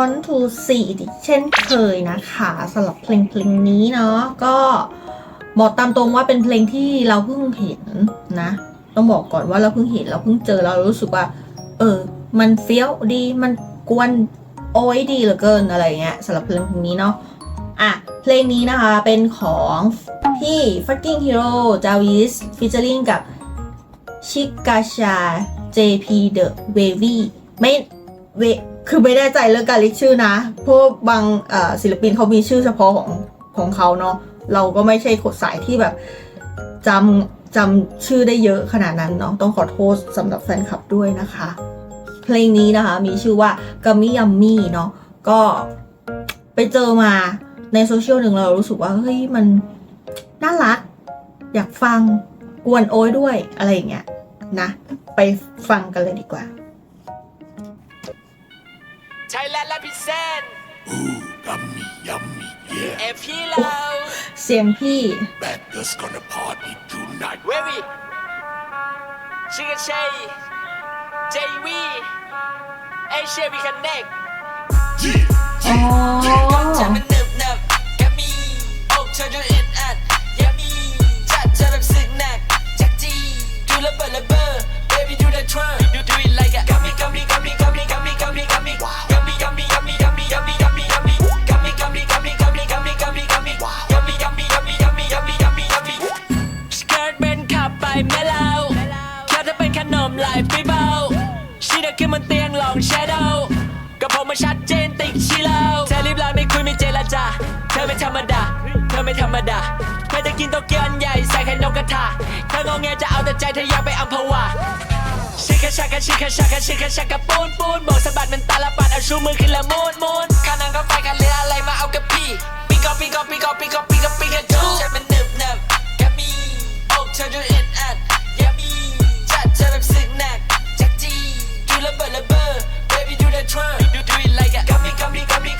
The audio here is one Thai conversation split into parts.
want to see เช่นเคยนะคะสำหรับเพลงเพลงนี้เนาะก็บอกตามตรงว่าเป็นเพลงที่เราเพิ่งเห็นนะ ต้องบอกก่อนว่าเราเพิ่งเห็นเราเพิ่งเจอเรารู้สึกว่า เออ มันเฟี้ยวดีมันกวนโอ้ยดีเหลือเกินอะไรเงี้ยสำหรับเพลงเพลงนี้เนาะอะเพลงนี้นะคะเป็นของพี่ fucking hero จาวิส featuring กับชิกาชา JP The Wavy ไม่เว คือไม่แน่ใจเรื่องการเรียกชื่อนะเพราะบางศิลปินเขามีชื่อเฉพาะของของเขาเนาะเราก็ไม่ใช่คนสายที่แบบจำจำชื่อได้เยอะขนาดนั้นเนาะต้องขอโทษสำหรับแฟนคลับด้วยนะคะ เพลงนี้นะคะมีชื่อว่า g a m m y Yummy เนาะก็ไปเจอมาในโซเชียลหนึ่งเรารู้สึกว่าเฮ้ยมันน่ารัก อยากฟังกวนโอ้ยด้วยอะไรอย่างเงี้ยนะ ไปฟังกันเลยดีกว่า นด์และพิเศษ Ooh, yummy, yummy, yeah. เอพี่เรา เสียงพี่ Bad girls gonna party tonight. เววีชิคกี้ชัยเจวีเอเชียวีคันเน็ก Yeah, อ๋อ รมดาเธอจะกินโตเกียวอันใหญ่ใส่ไข่นกกระทาเธองงเงจะเอาแต่ใจเธออยากไปอัมพวาชิคาชากาชิคาชากาชิคาชากาปูนปูนบอกสะบัดมันตาละปัดเอาชูมือขึ้นละมูนมูนข้านังก็ไฟกันเรืออะไรมาเอากับพี่ปีกอปีกอปีกอปีกอปีกอปีกาจูใจมันหนึบหนับแกมีอกเธอจนอึดอัดยามีจัดเธอแบบสึกหนักจักจีดูระเบิดระเบ้อ baby do the trunk do do it like a gummy gummy gummy gummy gummy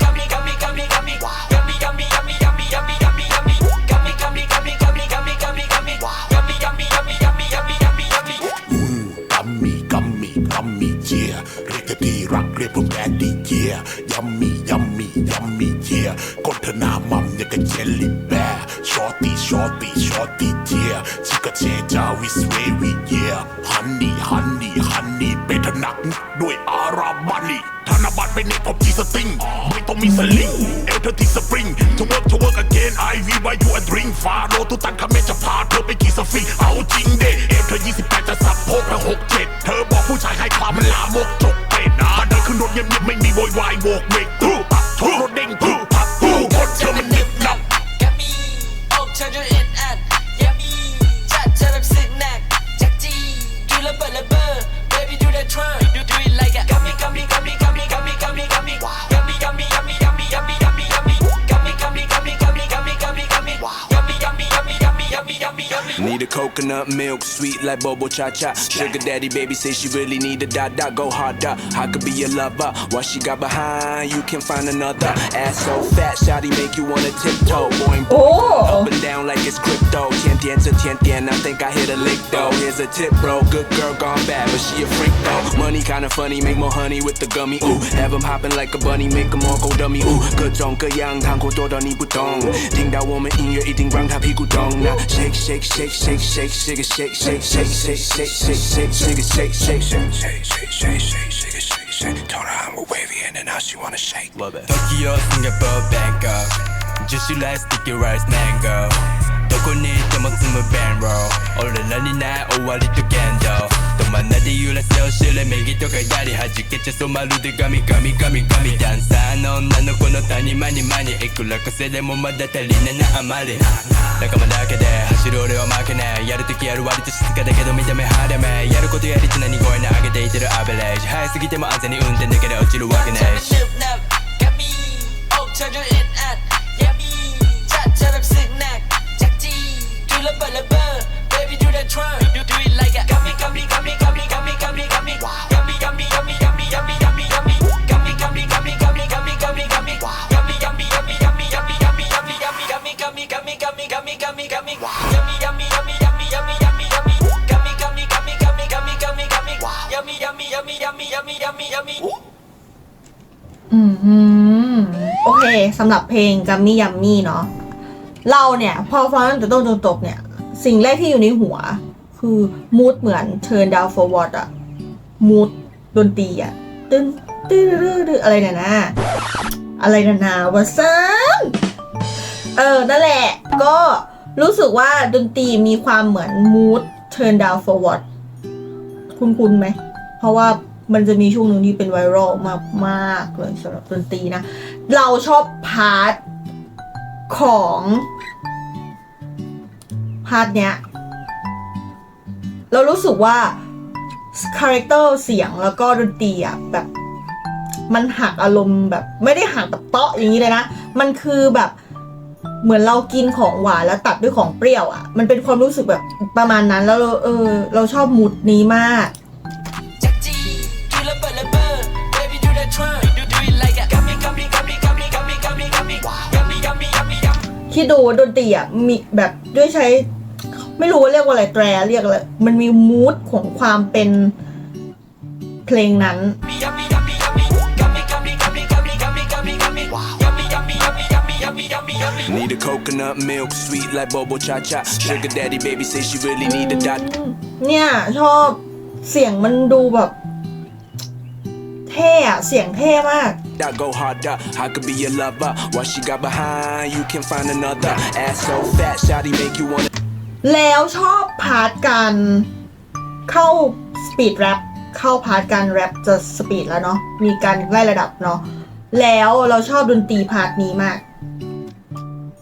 เรียกผมแดดดี้ yeah. Yummy, yummy, yummy, yeah. ก้นเธอหน้ามัมอย่างกับเจลลี่แบร์ Shorty, shorty, shorty, yeah. ชิคาเชจาวิสเววี yeah. Honey, honey, honey เป็นทนักด้วยอาราบันนี่ธนบัตรเป็นเน็ตผมจีสติงไม่ต้องมีสลิงเอลเธอที่สปริง to work to work again I V Y U a drink ฟาโรห์ตุตันคาเมจะพาเธอไปกีสฟิงเอาจริงเด้เอลเธอ28จะสับโพกแล้วหกเจ็ดเธอบอกผู้ชายให้ความมันลามกจกเป็ด เงียบเงียบไม่มีโวยวายโวกเวกตู้ปักทุกรถเด้งตู้ปักตู้คนเธอมันหนึบหนับแกมีอก coconut milk, sweet like Bobo Cha Cha. Sugar daddy, baby say she really need a dot dot. Go harder, I could be your lover. What she got behind, you can find another. Ass so fat, shawty make you wanna tiptoe. Boing, Oh. boing, up and down like it's crypto. Tian tian to tian tian, I think I hit a lick though. Here's a tip, bro. Good girl gone bad, but she a freak though. Money kinda funny, make more honey with the gummy. Ooh, have 'em hopping like a bunny, make 'em all go dummy. Ooh, 各种各样糖果多到你不懂。听到我们音乐一定让他屁股动。那 shake shake shake shake shake shake it, shake shake shake shake shake shake shake shake it, shake shake shake shake shake shake shake shake it, shake shake. Told her I'm a wavy and then now she wanna shake. Love it. Tokyo, Singapore, Bangkok 女子ライス sticky rice mango どこにいても積むベンロー俺らにない終わりと限度止まんない 白い右とか左弾けちゃそうまるでガミガミガミガミダンサーの女の子の谷間に間にいくら稼いでもまだ足りねなあまり仲間だけで走る俺は負けねえやるときやる割と静かだけど見た目派手めやることやりつなに声投上げていてるアベレージ早すぎても安全に運転だけで落ちるわけねえし Do it like a Got me, got me, got me, อืมโอเคสำหรับเพลงกัมมี่ยัมมี่เนาะเราเนี่ย พอฟังตั้งแต่ต้นจนจบเนี่ย สิ่งแรกที่อยู่ในหัว คือมูดเหมือน Turn Down for What อะ มูดดนตรีอะตึ้นตื้อดื้อดื้ออะไรเนี่ยนะ อะไรนะนาวะซันเออ นั่นแหละ ก็รู้สึกว่าดนตรีมีความเหมือน mood turn down for what คุณคุณไหม เพราะว่ามันจะมีช่วงหนึ่งที่เป็นไวรัลมากๆเลยสำหรับดนตรีนะ เราชอบพาร์ทของ พาร์ทเนี้ย เรารู้สึกว่า คาแรคเตอร์เสียงแล้วก็ดนตรีอะแบบมันหักอารมณ์แบบไม่ได้หักแบบเตาะอย่างนี้เลยนะ มันคือแบบเหมือนเรากินของหวานแล้วตัดด้วยของเปรี้ยวอะ่ะ มันเป็นความรู้สึกแบบประมาณนั้นแล้วเราเออ เราชอบมูดนี้มาก คิดดูดนตรีอะมีแบบด้วยใช้ ไม่รู้ว่าเรียกว่าอะไรแตรเรียกอะไรมันมีมูดของความเป็นเพลงนั้น yummy yummy yummy gummy gummy gummy gummy gummy gummy gummy yummy yummy yummy yummy yummy yummy yummy Need a coconut milk, sweet like Bobo Cha Cha. Sugar daddy, baby say she really need a dot. เนี่ย ชอบเสียงมันดูแบบ เท่อะเสียงเท่มาก I go harder, I could be your lover. What she got behind, you can find another. Ass so fat, shawty make you wanna. แล้วชอบพาร์ทการเข้าสปีดแรปเข้าพาร์ทการแรปจะสปีดแล้วเนาะมีการไล่ระดับเนาะแล้วเราชอบดนตรีพาร์ทนี้มาก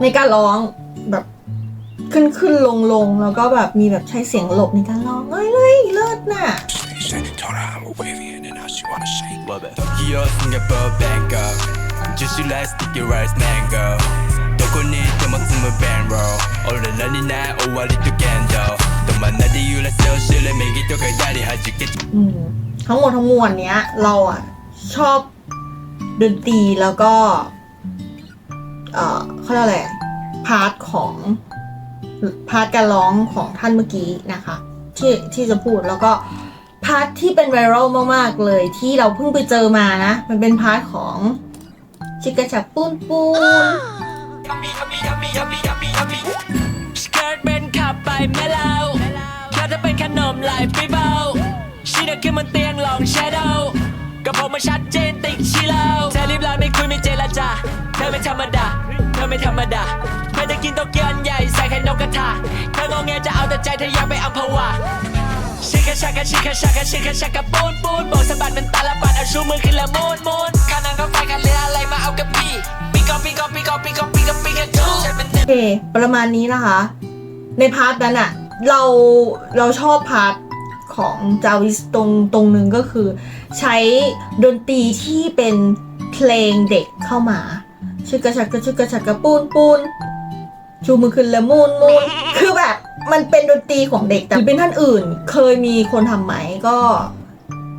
ในการร้องแบบขึ้นขึ้นลงลงแล้วก็แบบมีแบบใช้เสียงหลบในการร้องเฮ้ยเฮ้ยเลิศน่ะ Told her I'm a wavy and now she wanna shake. Love it. Tokyo, Singapore, Bangkok Just you like sticky rice mango どこにいても積むベンロー俺らにない終わりと限度ど真ん中で揺らせお尻右とか左弾けち อืมทั้งหมดทั้งมวลเนี้ย เราอ่ะ ชอบดนตรีแล้วก็ เอ่อเขาเรียกอะไรพาร์ทของพาร์ทการร้องของท่านเมื่อกี้นะคะ ที่ที่จะพูดแล้วก็พาร์ทที่เป็นไวรัลมากๆเลยที่เราเพิ่งไปเจอมานะ มันเป็นพาร์ทของชิกกะชับปูนปูนสเกิร์ตเป็นขับไปไม่เล่าเธอจะเป็นขนมลายปีเบาชีเดขึ้นบนเตียงลองแชโดว์กับมาชัดเจนติดชีเลา อไม่ธรรมดา เธอไม่ธรรมดาไม่ได้กินโตเกียวอันใหญ่ใส่ไข่นกกระทา เธองงแงจะเอาแต่ใจเธออยากไปอัมพวาชิคาชากาชิคาชากาชิคาชากาปูนปูนบอกสะบัดเป็นตาละปัดเอาชูมือขึ้นละมูนมูนขานังก็ไฟกันเลยอะไรมาเอากับพี่ปีกอปีกอปีกอปีกอปีกอปีกอจูฉันเป็นโอเคประมาณนี้นะคะ ในพาร์ทนั้นอะเราเราชอบพาร์ทของจาวิสตรงตรงหนึ่งก็คือ ใช้ดนตรีที่เป็นเพลงเด็กเข้ามา ชึกกระชักกระชึกกระชักกระปูนปูนชูมือขึ้นละมูนมูนคือแบบ มันเป็นดนตรีของเด็กแต่เป็นท่านอื่น เคยมีคนทำไหมก็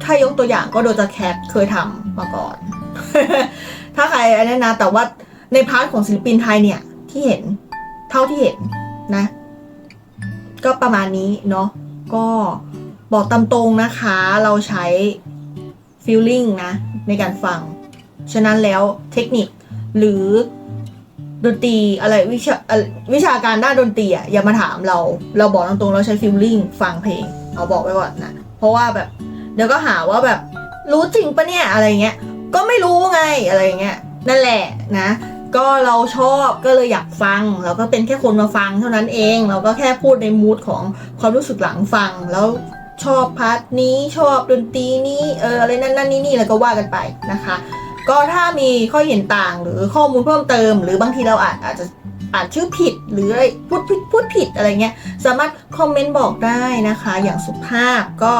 ถ้ายกตัวอย่างก็โดจาแคทเคยทำมาก่อน ถ้าใครอันนั้นนะแต่ว่าในพาร์ทของศิลปินไทยเนี่ย ที่เห็นเท่าที่เห็นนะ ก็ประมาณนี้เนาะก็บอกตามตรงนะคะ เราใช้ feeling นะ ในการฟัง ฉะนั้นแล้วเทคนิค หรือดนตรีอะไรวิชาวิชาการด้านดนตรีอะอย่ามาถามเรา เราบอกตรงๆเราใช้ feeling ฟังเพลง เอาบอกไว้ก่อนนะเพราะว่าแบบเดี๋ยวก็หาว่าแบบรู้จริงปะเนี่ยอะไรเงี้ยก็ไม่รู้ไงอะไรเงี้ยนั่นแหละนะ ก็เราชอบก็เลยอยากฟังเราก็เป็นแค่คนมาฟังเท่านั้นเอง เราก็แค่พูดในมูดของความรู้สึกหลังฟัง แล้วชอบพาร์ทนี้ชอบดนตรีนี้เอออะไรนั่นนั่นนี่นี่แล้วก็ว่ากันไปนะคะ ก็ถ้ามีข้อเห็นต่างหรือข้อมูลเพิ่มเติม หรือบางทีเราอาจอาจจะอ่านชื่อผิดหรือพูดผิดพูดผิดอะไรเงี้ยสามารถคอมเมนต์บอกได้นะคะ อย่างสุภาพก็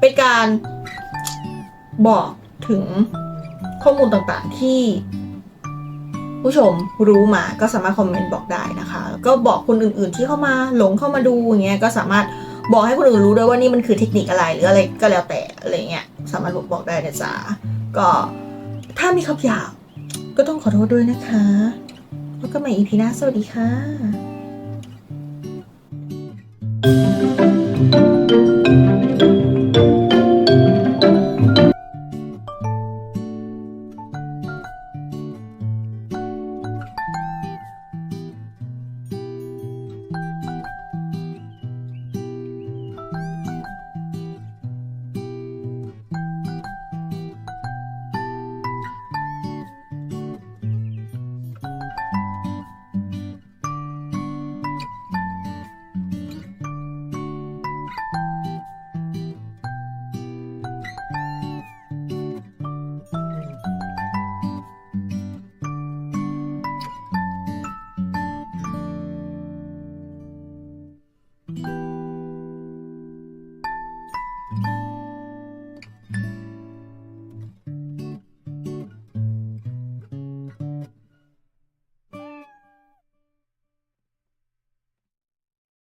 เป็นการบอกถึงข้อมูลต่างๆที่ผู้ชมรู้มาก็สามารถคอมเมนต์บอกได้นะคะ ก็บอกคนอื่นๆที่เข้ามาหลงเข้ามาดูอย่างเงี้ยก็สามารถบอกให้คนอื่นรู้ด้วยว่านี่มันคือเทคนิคอะไรหรืออะไรก็แล้วแต่อะไรเงี้ยสามารถบอกได้นะจ๊ะก็ ถ้ามีคำหยาบก็ต้องขอโทษด้วยนะคะ แล้วก็ใหม่อีพีหน้าสวัสดีค่ะ